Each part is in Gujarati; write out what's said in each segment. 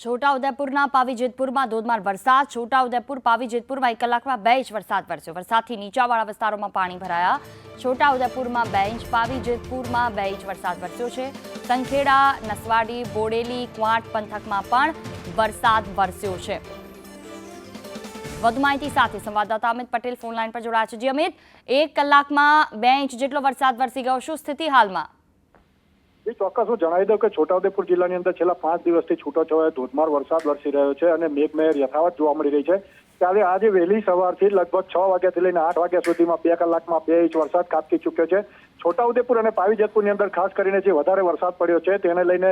છોટાઉદેપુરના પાવી જેતપુરમાં ધોધમાર વરસાદ. છોટાઉદેપુર પાવી જેતપુરમાં એક કલાકમાં બે ઇંચ વરસાદ વરસ્યો. વરસાદથી નીચાવાળા વિસ્તારોમાં પાણી ભરાયા. છોટાઉદેપુરમાં બે ઇંચ પાવી જેતપુરમાં બે ઇંચ વરસાદ વરસ્યો છે. સંખેડા, નસવાડી, બોડેલી, ક્વાંટ પંથકમાં પણ વરસાદ વરસ્યો છે. વધુ માહિતી સાથે સંવાદદાતા અમિત પટેલ ફોન લાઇન પર જોડાયા છે. જી અમિત, એક કલાકમાં બે ઇંચ જેટલો વરસાદ વરસી ગયો. શું સ્થિતિ હાલમાં? એ ચોક્કસ હું જણાવી દઉં કે છોટાઉદેપુર જિલ્લાની અંદર છેલ્લા પાંચ દિવસથી છૂટોછવાયો ધોધમાર વરસાદ વરસી રહ્યો છે અને મેઘમહેર યથાવત જોવા મળી રહી છે. ત્યારે આજે વહેલી સવારથી લગભગ છ વાગ્યાથી લઈને આઠ વાગ્યા સુધીમાં બે કલાકમાં બે ઇંચ વરસાદ કાપકી ચૂક્યો છે. છોટાઉદેપુર અને પાવી જેતપુરની અંદર ખાસ કરીને જે વધારે વરસાદ પડ્યો છે તેને લઈને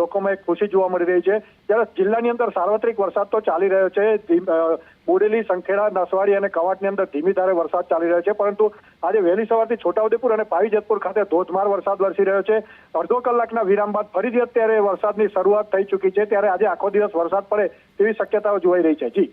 લોકોમાં એક ખુશી જોવા મળી રહી છે. ત્યારે જિલ્લાની અંદર સાર્વત્રિક વરસાદ તો ચાલી રહ્યો છે. બોડેલી, સંખેડા, નસવાડી અને કવાટની અંદર ધીમી ધારે વરસાદ ચાલી રહ્યો છે. પરંતુ આજે વહેલી સવારથી છોટાઉદેપુર અને પાવી જેતપુર ખાતે ધોધમાર વરસાદ વરસી રહ્યો છે. અડધો કલાકના વિરામ બાદ ફરીથી અત્યારે વરસાદની શરૂઆત થઈ ચૂકી છે. ત્યારે આજે આખો દિવસ વરસાદ પડે તેવી શક્યતાઓ જોવાઈ રહી છે. જી.